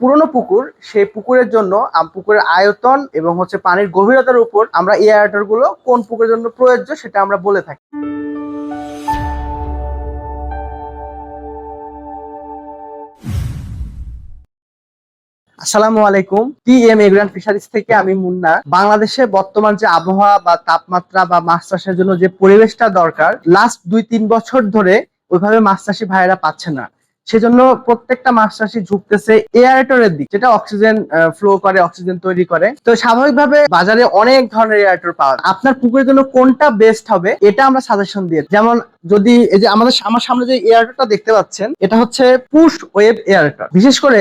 পুরনো পুকুর, সেই পুকুরের জন্য পুকুরের আয়তন এবং হচ্ছে পানির গভীরতার উপর আমরা এয়ারটারগুলো কোন পুকুরের জন্য প্রযোজ্য সেটা আমরা বলে থাকি। আসসালামু আলাইকুম। টি এম এগ্রান ফিশারিজ থেকে আমি মুন্না। বাংলাদেশে বর্তমান যে আবহাওয়া বা তাপমাত্রা বা মাছ চাষের জন্য যে পরিবেশটা দরকার লাস্ট দুই তিন বছর ধরে ওইভাবে মাছ চাষি ভাইয়েরা পাচ্ছে না। সেজন্য প্রত্যেকটা মাছ চাষি ঝুঁকতেছে এয়ারেটরের দিক, যেটা অক্সিজেন ফ্লো করে অক্সিজেন তৈরি করে। তো স্বাভাবিকভাবে বাজারে অনেক ধরনের এয়ারটর পাওয়া। আপনার পুকুরের জন্য কোনটা বেস্ট হবে, এটা আমরা সাজেশন দিয়ে যেমন যদি এই যে আমাদের আমার সামনে যে এয়ারটরটা দেখতে পাচ্ছেন, এটা হচ্ছে পুশ ওয়েব এয়ারটর বিশেষ করে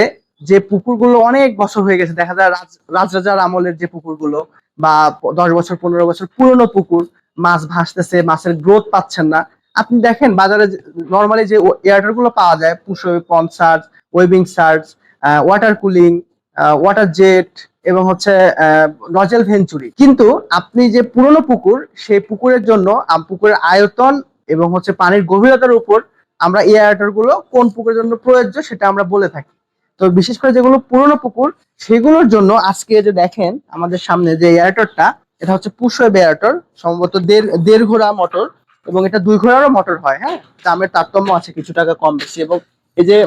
যে পুকুরগুলো অনেক বছর হয়ে গেছে, দেখা যায় রাজ- রাজরাজার আমলের যে পুকুরগুলো, বা দশ বছর, পনেরো বছর পুরনো পুকুর, মাছ ভাসতেছে, মাছের গ্রোথ পাচ্ছেন না। আপনি দেখেন বাজারে নর্মালি যে এয়ারটারগুলো পাওয়া যায়, পুষো পন সার্চ ওয়েবিং সার্চ ওয়াটার কুলিং ওয়াটার জেট এবং হচ্ছে নজেল ভেঞ্চুরি কিন্তু আপনি যে পুরনো পুকুর, সেই পুকুরের জন্য পুকুরের আয়তন এবং হচ্ছে পানির গভীরতার উপর আমরা এয়ারটারগুলো কোন পুকুরের জন্য প্রযোজ্য সেটা আমরা বলে থাকি। তো বিশেষ করে যেগুলো পুরনো পুকুর, সেগুলোর জন্য আজকে যে দেখেন, আমাদের সামনে যে এয়ারটরটা এটা হচ্ছে পুষো এয়ারটর সম্ভবত দেড় দেড় ঘোড়া মোটর এবং এটা দুই ঘোড়ারও মোটর হয় হ্যাঁ? দামের তারতম্য আছে কিছু টাকা কম বেশি এবং এই যে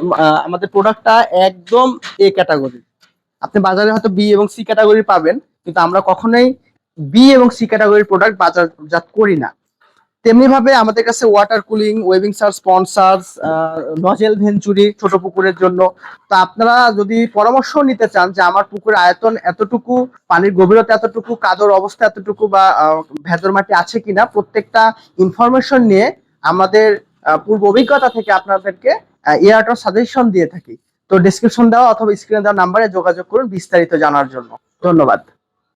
আমাদের প্রোডাক্টটা একদম এ ক্যাটাগরি আপনি বাজারে হয়তো বি এবং সি ক্যাটাগরি পাবেন, কিন্তু আমরা কখনোই বি এবং সি ক্যাটাগরির প্রোডাক্ট বাজারজাত করি না। তেমনি ভাবে আমাদের কাছে ওয়াটার কুলিং ওয়েবিং সার্চ স্পন্সার্স নজেল ভেঞ্চুরি ছোট পুকুরের জন্য। তো আপনারা যদি পরামর্শ নিতে চান যে আমার পুকুরের আয়তন এতটুকু, পানির গভীরতা এতটুকু, কাদর অবস্থা এতটুকু বা ভেতর মাটি আছে কিনা, প্রত্যেকটা ইনফরমেশন নিয়ে আমাদের পূর্ব অভিজ্ঞতা থেকে আপনাদেরকে এয়ারটর সাজেশন দিয়ে থাকি। তো ডিসক্রিপশন দেওয়া অথবা স্ক্রিনে দেওয়া নাম্বারে যোগাযোগ করুন বিস্তারিত জানার জন্য। ধন্যবাদ।